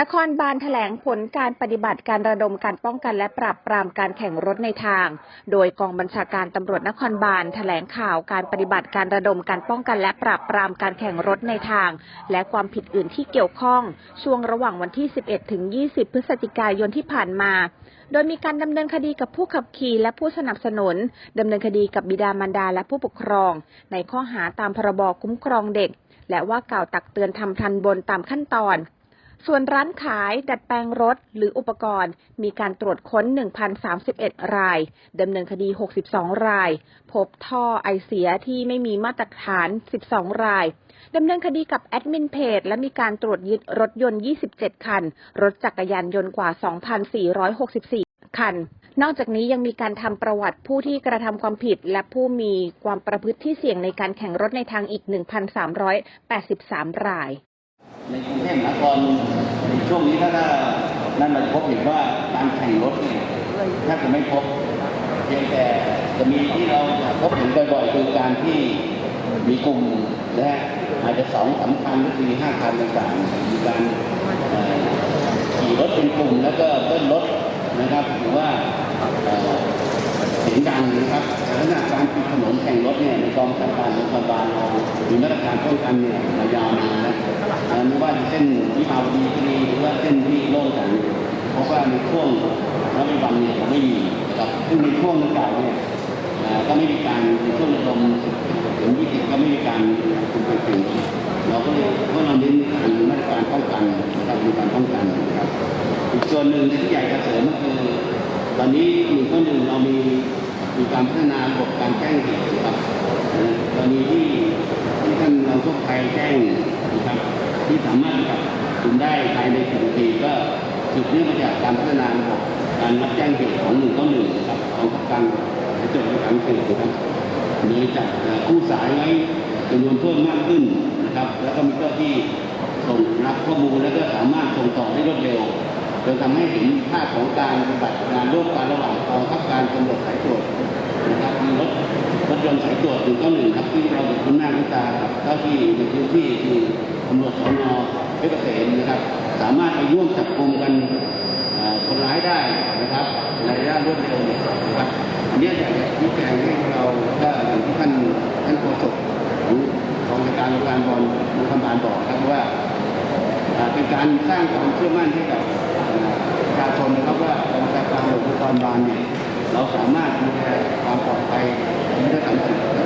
นครบาลแถลงผลการปฏิบัติการระดมการป้องกันและปราบปรามการแข่งรถในทาง โดยกองบัญชาการตำรวจนครบาลแถลงข่าวการปฏิบัติการระดมการป้องกันและปราบปรามการแข่งรถในทาง และความผิดอื่นที่เกี่ยวข้อง ช่วงระหว่างวันที่ 11 ถึง 20 พฤศจิกายนที่ผ่านมา โดยมีการดำเนินคดีกับผู้ขับขี่และผู้สนับสนุนดำเนินคดีกับบิดามารดาและผู้ปกครอง ในข้อหาตามพรบคุ้มครองเด็ก และว่ากล่าวตักเตือนทำทันบนตามขั้นตอน ส่วนร้านขายดัดแปลงรถหรืออุปกรณ์ มีการตรวจค้น 1,031 ราย ดำเนินคดี 62 ราย พบท่อไอเสียที่ไม่มีมาตรฐาน 12 รายดำเนินคดีกับแอดมินเพจและมีการตรวจยึดรถยนต์ 27 คัน รถจักรยานยนต์กว่า 2,464 คัน นอกจากนี้ยังมีการทำประวัติผู้ที่กระทำความผิด และผู้มีความประพฤติที่เสี่ยงในการแข่งรถในทางอีก 1,383 ราย ในกรุงเทพมหานครในช่วงนี้ถ้านั่นเราพบเห็นว่าการแข่งรถเนี่ยแทบจะไม่พบเพียงแต่จะมีที่เราพบเห็นบ่อยๆคือการที่มีกลุ่มนะฮะอาจจะสองสามคันหรือสี่ห้าคันต่างๆมีการขี่รถเป็นกลุ่มแล้วก็เบิ้ลรถนะครับหรือว่าเสียงดังนะครับลักษณะการปิดถนนแข่งรถเนี่ยในกองสังการนครบาลเรามีมาตรการป้องกันเนี่ยมายาวนานแล้ว เอ่อไม่ว่าจะเส้นวิภาวดีก็ดีหรือว่าเส้นที่โล่งกันเพราะว่าในช่วงรัฐบาลเนี่ยไม่มีนะครับซึ่งในช่วงดังกล่าวเนี่ยก็ไม่มีการในช่วงระดมถึงวิกฤตก็ไม่มีการคุมไปถึงเราก็เลยก็เราเน้นในการมาตรการป้องกันนะครับมีการป้องกันนะครับอีกส่วนหนึ่งที่ใหญ่กระเสริมก็คือตอนนี้หนึ่งข้อหนึ่งเรามีมีการพัฒนาระบบการแจ้งเหตุนะครับเอ่อกรณีที่ที่ท่านเราทุกไทยแจ้ง สามารถจับคุมได้ภายในสิบนาทีก็สืบเนื่องมาจากการพัฒนาระบบการรับแจ้งเหตุของหนึ่งข้อหนึ่งนะครับของการจดประกันเหตุนะครับโดยจัดเอ่อผู้สายไว้จำนวนเพิ่มมากขึ้นนะครับ แล้วก็มีเจ้าที่ส่งรับข้อมูลแล้วก็สามารถส่งต่อได้รวดเร็วจนทำให้เห็นภาพของการปฏิบัติงานร่วมกันระหว่างกองทัพการตำรวจสายตรวจนะครับมีรถรถยนต์สายตรวจหนึ่งก็หนึ่งครับที่เราคุ้นหน้าคุ้นตากับเจ้าที่ในพื้นที่คือตำรวจสนเพ ชรเกษมนะครับ สามารถไปร่วมจับกลุ่มกันคนร้ายได้นะครับ ในระยะรวดเร็วนี่นะครับอันเนี้อยากจะชี้แจงให้เราก็อย่างที่ท่านท่านโฆษกของกองการโรงพยาบาลบอลนครบาลบอกครับว่าเป็นการสร้างความเชื่อมั่นให้กับประชาชนนะครับว่ากองบัญชาการตำรวจนครบาลเนี่ยเราสามารถดูแลความปลอดภัยและทรัพย์สินทรังประด้อย่าง